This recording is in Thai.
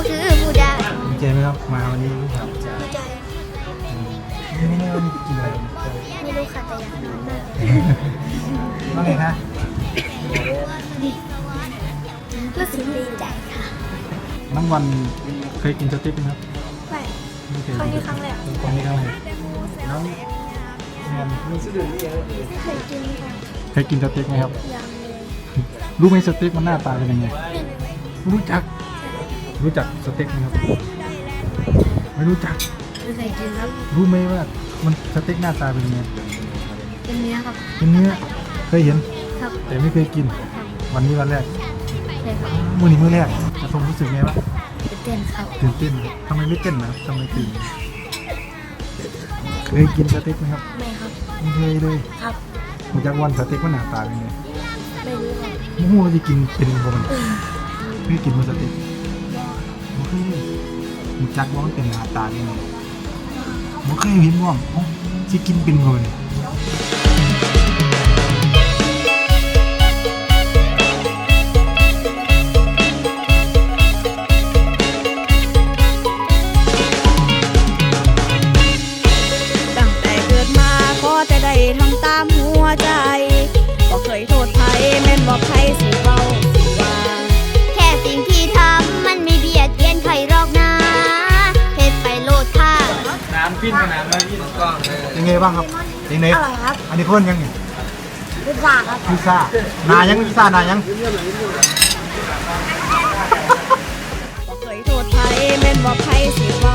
มาวันนี้ครับดีใจไม่แน่ว่ามีกินอะไรไม่รู้ค่ะแต่อยากนอนมากว่าไงคะรู้สึกดีใจค่ะ น้องวันเคยกินสเต็กไหมครับไม่ไม่เคยครั้งนี้ครั้งแรกครั้งนี้ครั้งแรกน้องวันเคยกินค่ะเคยกินสเต็กไหมครับ ยังเลยรู้ไหมสเต็กมันหน้าตาเป็นยังไง รู้จัก รู้จักสเต็กไหมครับ ไม่รู้จัก ไม่เคยกินครับ รู้ไหมว่ามันสเต็กหน้าตาเป็นยังไงเป็นเนื้อครับ เป็นเนื้อเคยเห็น ครับแต่ไม่เคยกิน ครับวันนี้วันแรกใช่ครับมื่อนี้มื้อแรกจะทรงรู้สึกไงวะเป็นเต้นครับ ตื่นเต้นทำไมไม่เต้นนะครับทำไมตื่นเคยกินสเต็กไหมครับไม่ครับ ไม่เคยเลยครับผมจากวันสเต็กมันหน้าตาเป็นไงไม่รู้ครับมูฮูเราจะกินเป็นบ่มันไม่กินมันสเต็กบ่เคยผมจักว่ามันเป็นหน้าตาเป็นไงบ่เคยเห็นว่อ๋อสิกินเป็นบ่มันตั้งแต่เกิดมาก็จะได้ทำตามหัวใจบ่เคยโทษใครแม่นบ่ใคร น้ำปิ้นกับน้ำแล้วยี่กล้องยังไงบ้างครับยังไงอร่อยครับอันนี้เพิ่นยังไงพิซซ่าครับพิซซ่านายังพิซซ่านายังบ่เคยโทษใครแม่นบ่ใครสิเว้า